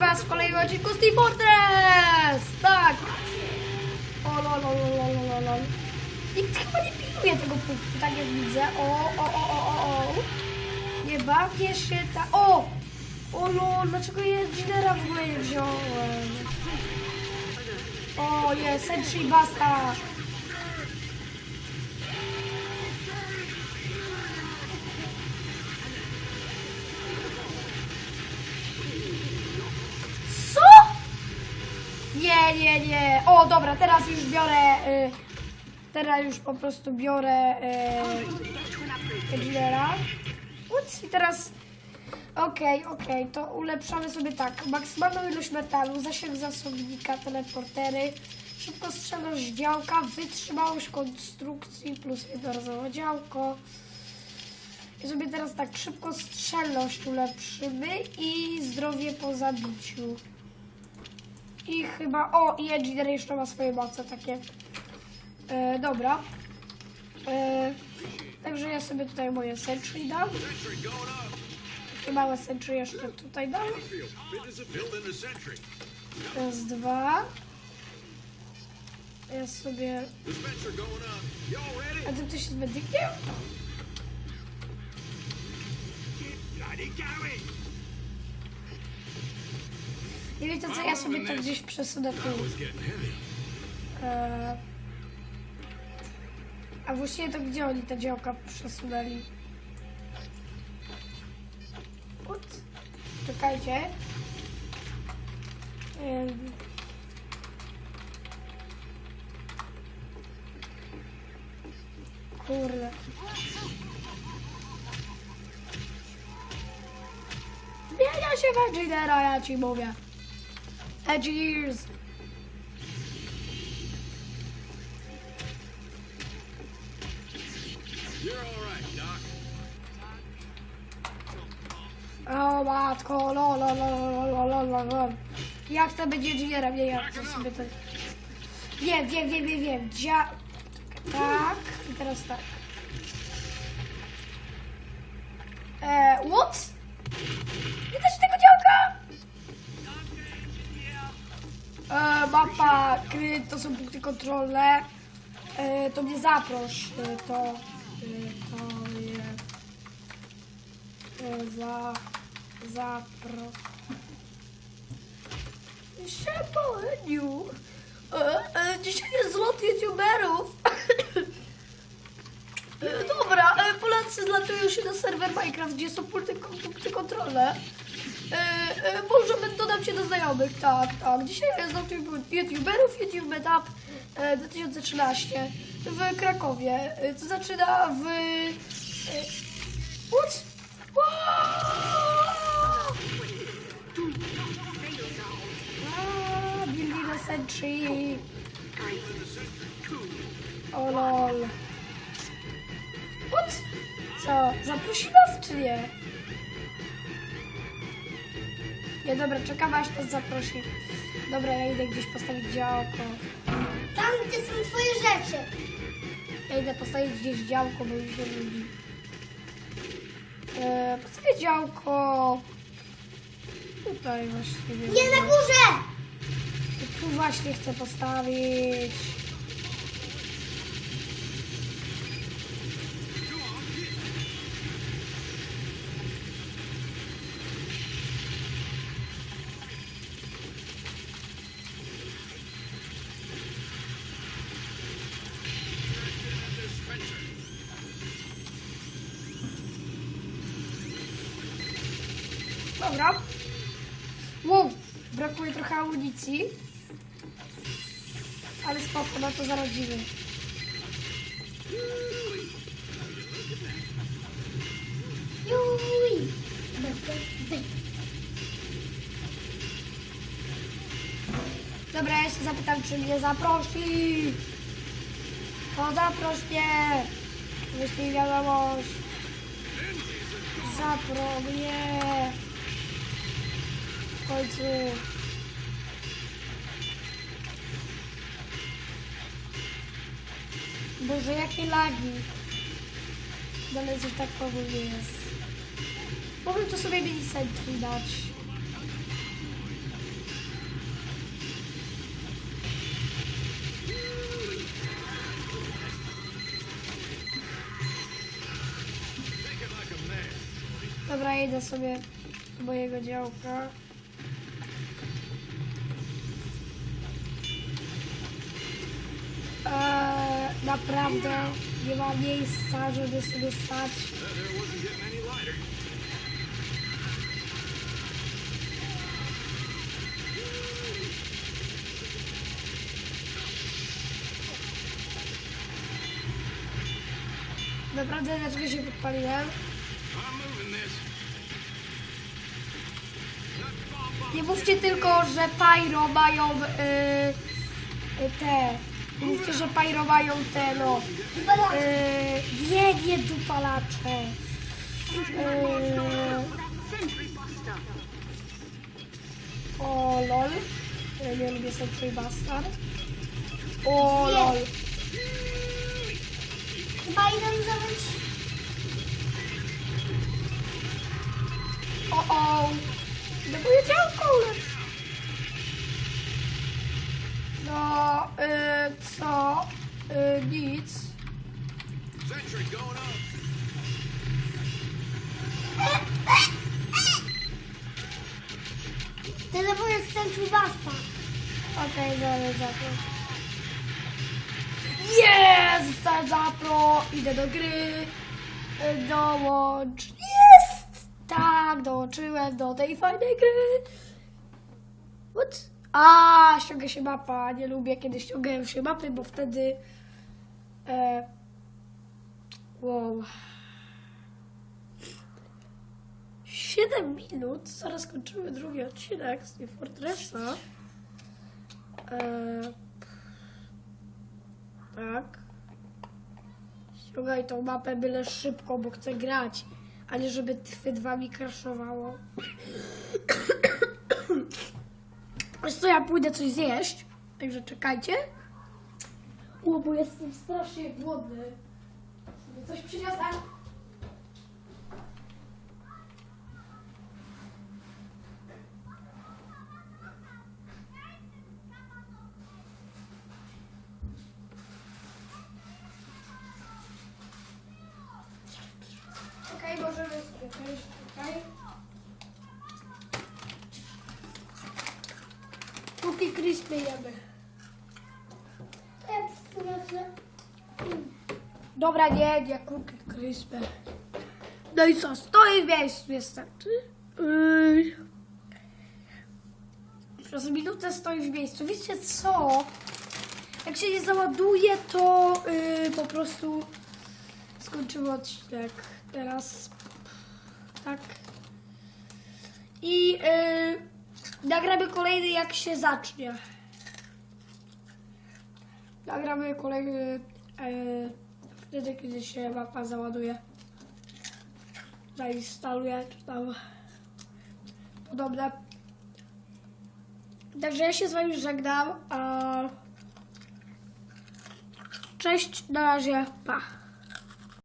Was w kolejnym odcinku Team Fortress! Tak! O lol, lol, lol, lol, lol. Nikt chyba nie pilnuje tego punktu, tak jak widzę. O, o, o, o, o, o. Nie bawię się ta... O! O lol, dlaczego ja Ginera w ogóle nie wziąłem? O, jest, Sentry Basta! Nie, nie. O, dobra, teraz już biorę. Y, teraz już po prostu biorę y, Dealera. Ups, i teraz. Okej, okej, to ulepszamy sobie tak. Maksymalną ilość metalu, zasięg zasobnika, teleportery, szybkostrzelność działka, wytrzymałość konstrukcji plus jednorazowe działko. I sobie teraz tak szybkostrzelność ulepszymy i zdrowie po zabiciu. I chyba. O, i Engineer jeszcze ma swoje moce takie. E, dobra. E, także ja sobie tutaj moje sentry dam. Takie małe sentry jeszcze tutaj dam. Sentry. Raz, dwa. Ja sobie. A ty ktoś jest medykiem? Nie wiecie co, ja sobie to gdzieś przesunę tu. It's getting heavy. E, a właściwie to gdzie oni te działka przesunęli? Ups. Czekajcie. Kurde. Zmienia się w Engineera, ja ci mówię. Edge ears. You're all right, Doc. O matko, lo, lo, lo, lo, lo, lo, lo. Jak to będzie dżinierem? Nie, jak to sobie to... Wiem, wiem, wiem, wiem, wiem. Dzia... Tak, i teraz tak. E, what? Nie da się tego E, mapa, to są punkty kontrolne. E, to mnie zaproś. E, to... E, to jest... E, za... zapro... Siemoniu! E, e, dzisiaj jest zlot youtuberów! E, Dobra, e, Polacy zlatują się na serwer Minecraft, gdzie są punkty, punkty kontrolne. E, e, Możemy dodam się do znajomych, tak, tak. Dzisiaj jest youtuberów, YouTube Meetup e, 2013 w Krakowie. E, To zaczyna w... e, What? Building a sentry. O lol. What? Co? Zaprosi nas czy nie? Nie, dobra, czekam aż nas zaprosi. Dobra, ja idę gdzieś postawić działko. Tam, gdzie są twoje rzeczy. Ja idę postawić gdzieś działko, bo już nie lubi. Eee, postawię działko. Tutaj właściwie. Nie na górze! Tu właśnie chcę postawić. Dobra. Wow, brakuje trochę amunicji. Ale spoko, na to zaradzimy. Juj! Dobra, ja się zapytam, czy mnie zaprosi. To zaproś mnie. Wyślij wiadomość. Zapro mnie. pode. Buzeia aqui laguinho. Beleza, tá com a buzeia. Vamos tu subir bem de trindade. Dobra, idę sobie do mojego działka. Eee, naprawdę nie ma miejsca, żeby sobie stać. Naprawdę dlaczego się podpaliłem? Nie mówcie tylko, że Pyro mają y, y, te. Mówcie, że Pyro mają te, no. Y, nie, nie dupalacze. Y, o lol. Ja nie lubię Sentry Bastard. O lol. Chyba idę. Telefonuję z centrum Basta. Okej, dalej zapro. Jest! Zapro! Idę do gry. Y, Dołącz. Jest! Tak, dołączyłem do tej fajnej gry. What? A, ściąga się mapa. Nie lubię, kiedy ściągają się mapy, bo wtedy... E, wow. 7 minut. Zaraz kończymy drugi odcinek z tej Fortressa. Eee, tak. Ściągaj tą mapę byle szybko, bo chcę grać, a nie żeby twy dwa mi crashowało. Wiesz co, ja pójdę coś zjeść, także czekajcie. O, bo jestem strasznie głodny. Coś przyniosę. Crispy jemy. Dobra, nie, nie, cookie crispy. No i co, stoi w miejscu, wystarczy? Yy. Przez minutę stoi w miejscu. Wiecie co? Jak się nie załaduje, to yy, po prostu skończymy odcinek. Teraz tak. I yy, nagramy kolejny jak się zacznie. Nagramy kolejny yy, wtedy, kiedy się mapa załaduje. Zainstaluje, czy tam podobne. Także ja się z wami żegnam. A... Cześć, na razie, pa.